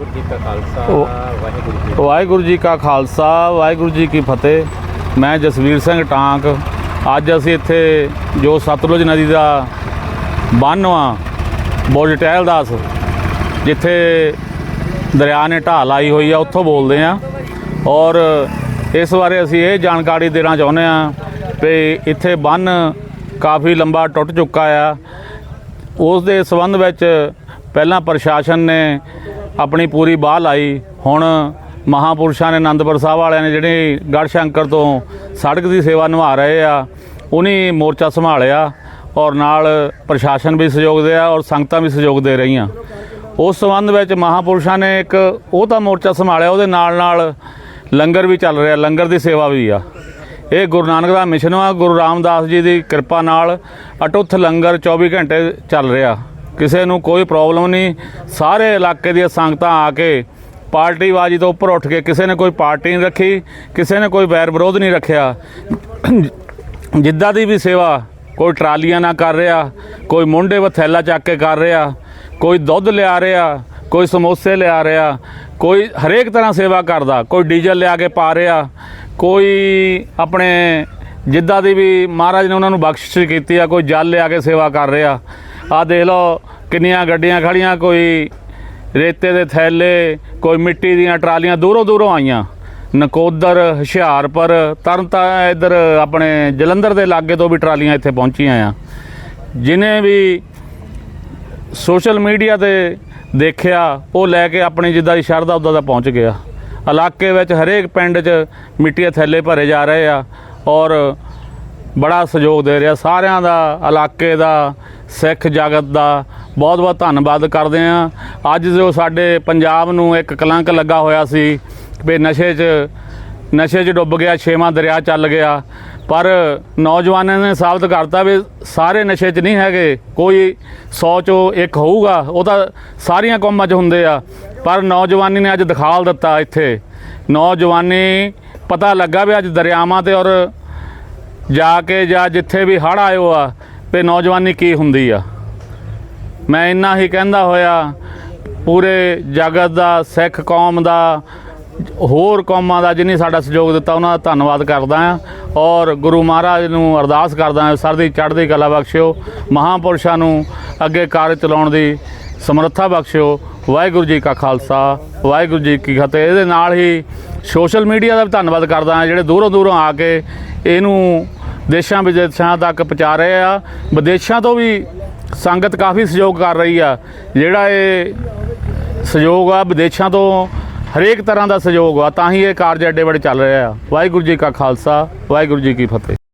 ਵਾਹਿਗੁਰੂ ਜੀ ਕਾ ਖਾਲਸਾ, ਵਾਹਿਗੁਰੂ ਜੀ ਕਾ ਖਾਲਸਾ, ਵਾਹਿਗੁਰੂ ਜੀ ਕੀ ਫਤਿਹ। ਮੈਂ ਜਸਵੀਰ ਸਿੰਘ ਟਾਂਕ। ਅੱਜ ਅਸੀਂ ਇੱਥੇ ਜੋ ਸਤਲੁਜ ਨਦੀ ਦਾ ਬੰਨ੍ਹ ਵਾ ਬੁਰਜ ਟਹਿਲਦਾਸ ਜਿੱਥੇ ਦਰਿਆ ਨੇ ਢਾਲ ਆਈ ਹੋਈ ਆ, ਉੱਥੋਂ ਬੋਲਦੇ ਆ। ਔਰ ਇਸ ਬਾਰੇ ਅਸੀਂ ਇਹ ਜਾਣਕਾਰੀ ਦੇਣਾ ਚਾਹੁੰਦੇ ਆ ਵੀ ਇੱਥੇ ਬੰਨ ਕਾਫੀ ਲੰਬਾ ਟੁੱਟ ਚੁੱਕਾ ਆ। ਉਸ ਦੇ ਸਬੰਧ ਵਿੱਚ ਪਹਿਲਾਂ ਪ੍ਰਸ਼ਾਸਨ ਨੇ ਆਪਣੀ ਪੂਰੀ ਬਾਹ ਲਾਈ। ਹੁਣ ਮਹਾਪੁਰਸ਼ਾਂ ਨੇ ਆਨੰਦਪੁਰ ਸਾਹਿਬ ਵਾਲਿਆਂ ਨੇ ਜਿਹੜੇ ਗੜ੍ਹ ਸ਼ੰਕਰ ਤੋਂ ਸੜਕ ਦੀ ਸੇਵਾ ਨਿਭਾ ਰਹੇ ਆ, ਉਹਨੇ ਮੋਰਚਾ ਸੰਭਾਲਿਆ ਔਰ ਨਾਲ ਪ੍ਰਸ਼ਾਸਨ ਵੀ ਸਹਿਯੋਗ ਦੇ ਆ ਔਰ ਸੰਗਤਾਂ ਵੀ ਸਹਿਯੋਗ ਦੇ ਰਹੀਆਂ। ਉਸ ਸੰਬੰਧ ਵਿੱਚ ਮਹਾਪੁਰਸ਼ਾਂ ਨੇ ਇੱਕ ਉਹ ਤਾਂ ਮੋਰਚਾ ਸੰਭਾਲਿਆ, ਉਹਦੇ ਨਾਲ ਨਾਲ ਲੰਗਰ ਵੀ ਚੱਲ ਰਿਹਾ, ਲੰਗਰ ਦੀ ਸੇਵਾ ਵੀ ਆ। ਇਹ ਗੁਰੂ ਨਾਨਕ ਦਾ ਮਿਸ਼ਨ ਆ ਗੁਰੂ ਰਾਮਦਾਸ ਜੀ ਦੀ ਕਿਰਪਾ ਨਾਲ ਅਟੁੱਥ ਲੰਗਰ 24 ਘੰਟੇ ਚੱਲ ਰਿਹਾ। ਕਿਸੇ ਨੂੰ ਕੋਈ ਪ੍ਰੋਬਲਮ ਨਹੀਂ। ਸਾਰੇ ਇਲਾਕੇ ਦੀਆਂ ਸੰਗਤਾਂ ਆ ਕੇ ਪਾਰਟੀਬਾਜ਼ੀ ਤੋਂ ਉੱਪਰ ਉੱਠ ਕੇ ਕਿਸੇ ਨੇ ਕੋਈ ਪਾਰਟੀ ਨਹੀਂ ਰੱਖੀ, ਕਿਸੇ ਨੇ ਕੋਈ ਵੈਰ ਵਿਰੋਧ ਨਹੀਂ ਰੱਖਿਆ। ਜਿੱਦਾਂ ਦੀ ਵੀ ਸੇਵਾ ਕੋਈ ਟਰਾਲੀਆਂ ਨਾ ਕਰ ਰਿਹਾ, ਕੋਈ ਮੁੰਡੇ ਵਥੈਲਾ ਚੱਕ ਕੇ ਕਰ ਰਿਹਾ, ਕੋਈ ਦੁੱਧ ਲਿਆ ਰਿਹਾ, ਕੋਈ ਸਮੋਸੇ ਲਿਆ ਰਿਹਾ, ਕੋਈ ਹਰੇਕ ਤਰ੍ਹਾਂ ਸੇਵਾ ਕਰਦਾ, ਕੋਈ ਡੀਜ਼ਲ ਲਿਆ ਕੇ ਪਾ ਰਿਹਾ, ਕੋਈ ਆਪਣੇ ਜਿੱਦਾਂ ਦੀ ਵੀ ਮਹਾਰਾਜ ਨੇ ਉਹਨਾਂ ਨੂੰ ਬਖਸ਼ਿਸ਼ ਕੀਤੀ ਆ, ਕੋਈ ਜਲ ਲਿਆ ਕੇ ਸੇਵਾ ਕਰ ਰਿਹਾ। ਆ ਦੇਖ ਲਓ ਕਿੰਨੀਆਂ ਗੱਡੀਆਂ ਖੜੀਆਂ, ਕੋਈ ਰੇਤੇ ਦੇ ਥੈਲੇ, ਕੋਈ ਮਿੱਟੀ ਦੀਆਂ ਟਰਾਲੀਆਂ, ਦੂਰੋਂ ਦੂਰੋਂ ਆਈਆਂ। ਨਕੋਦਰ, ਹੁਸ਼ਿਆਰਪੁਰ ਤਰਨਤਾਰਨ ਇੱਧਰ ਆਪਣੇ ਜਲੰਧਰ ਦੇ ਲਾਗੇ ਤੋਂ ਵੀ ਟਰਾਲੀਆਂ ਇੱਥੇ ਪਹੁੰਚੀਆਂ ਆ। ਜਿਨੇ ਵੀ ਸੋਸ਼ਲ ਮੀਡੀਆ ਤੇ ਦੇਖਿਆ, ਉਹ ਲੈ ਕੇ ਆਪਣੀ ਜਿੱਦਾਂ ਦੀ ਸ਼ਰਧਾ, ਉਦਾਂ ਦਾ ਪਹੁੰਚ ਗਿਆ। ਇਲਾਕੇ ਵਿੱਚ ਹਰੇਕ ਪਿੰਡ 'ਚ ਮਿੱਟੀ ਦੇ ਥੈਲੇ ਭਰੇ ਜਾ ਰਹੇ ਆ ਔਰ ਬੜਾ ਸਹਿਯੋਗ ਦੇ ਰਿਹਾ। ਸਾਰਿਆਂ ਦਾ, ਇਲਾਕੇ ਦਾ ਸਿੱਖ ਜਗਤ ਦਾ ਬਹੁਤ ਬਹੁਤ ਧੰਨਵਾਦ ਕਰਦੇ ਆ ਅੱਜ ਜੋ ਸਾਡੇ ਪੰਜਾਬ ਨੂੰ ਇੱਕ ਕਲੰਕ ਲੱਗਾ ਹੋਇਆ ਸੀ ਵੀ ਨਸ਼ੇ 'ਚ ਨਸ਼ੇ 'ਚ ਡੁੱਬ ਗਿਆ, ਛੇਵਾਂ ਦਰਿਆ ਚੱਲ ਗਿਆ। ਪਰ ਨੌਜਵਾਨਾਂ ਨੇ ਸਾਬਤ ਕਰਤਾ ਵੀ ਸਾਰੇ ਨਸ਼ੇ 'ਚ ਨਹੀਂ ਹੈਗੇ। ਕੋਈ 100 ਚੋਂ ਇੱਕ ਹੋਊਗਾ, ਉਹ ਤਾਂ ਸਾਰੀਆਂ ਕੌਮਾਂ 'ਚ ਹੁੰਦੇ ਆ। ਪਰ ਨੌਜਵਾਨੀ ਨੇ ਅੱਜ ਦਿਖਾਲ ਦਿੱਤਾ ਇੱਥੇ। ਨੌਜਵਾਨੀ ਪਤਾ ਲੱਗਾ ਵੀ ਅੱਜ ਦਰਿਆਵਾਂ ਤੇ ਔਰ ਜਾ ਕੇ ਜਾਂ ਜਿੱਥੇ ਵੀ ਹੜ੍ਹ ਆਇਓ ਆ ਤੇ ਨੌਜਵਾਨੀ ਕੀ ਹੁੰਦੀ ਆ? ਮੈਂ ਇੰਨਾ ਹੀ ਕਹਿੰਦਾ ਹੋਇਆ, ਪੂਰੇ ਜਗਤ ਦਾ, ਸਿੱਖ ਕੌਮ ਦਾ, ਹੋਰ ਕੌਮਾਂ ਦਾ ਜਿਨੇ ਸਾਡਾ ਸਹਿਯੋਗ ਦਿੱਤਾ, ਉਹਨਾਂ ਦਾ ਧੰਨਵਾਦ ਕਰਦਾ ਹਾਂ ਔਰ ਗੁਰੂ ਮਹਾਰਾਜ ਨੂੰ ਅਰਦਾਸ ਕਰਦਾ ਹਾਂ, ਸਰ ਦੀ ਚੜ੍ਹਦੀ ਕਲਾ ਬਖਸ਼ਿਓ, ਮਹਾਪੁਰਸ਼ਾਂ ਨੂੰ ਅੱਗੇ ਕਾਰਜ ਚਲਾਉਣ ਦੀ ਸਮਰੱਥਾ ਬਖਸ਼ਿਓ। ਵਾਹਿਗੁਰੂ ਜੀ ਕਾ ਖਾਲਸਾ, ਵਾਹਿਗੁਰੂ ਜੀ ਕੀ ਫਤਿਹ। ਇਹਦੇ ਨਾਲ ਹੀ ਸੋਸ਼ਲ ਮੀਡੀਆ ਦਾ ਵੀ ਧੰਨਵਾਦ ਕਰਦਾ ਹਾਂ, ਜਿਹੜੇ ਦੂਰੋਂ ਦੂਰੋਂ ਆ ਕੇ ਇਹਨੂੰ ਦੇਸ਼ਾਂ ਵਿਦੇਸ਼ਾਂ ਤੱਕ ਪਹੁੰਚਾ ਰਹੇ ਆ। ਵਿਦੇਸ਼ਾਂ ਤੋਂ ਵੀ ਸੰਗਤ ਕਾਫੀ ਸਹਿਯੋਗ ਕਰ ਰਹੀ ਆ। ਜਿਹੜਾ ਇਹ ਸਹਿਯੋਗ ਆ, ਵਿਦੇਸ਼ਾਂ ਤੋਂ ਹਰੇਕ ਤਰ੍ਹਾਂ ਦਾ ਸਹਿਯੋਗ ਆ, ਤਾਂ ਹੀ ਇਹ ਕਾਰਜ ਐਡੇ ਵੱਡੇ ਚੱਲ ਰਿਹਾ ਆ। ਵਾਹਿਗੁਰੂ ਜੀ ਕਾ ਖਾਲਸਾ, ਵਾਹਿਗੁਰੂ ਜੀ ਕੀ ਫਤਿਹ।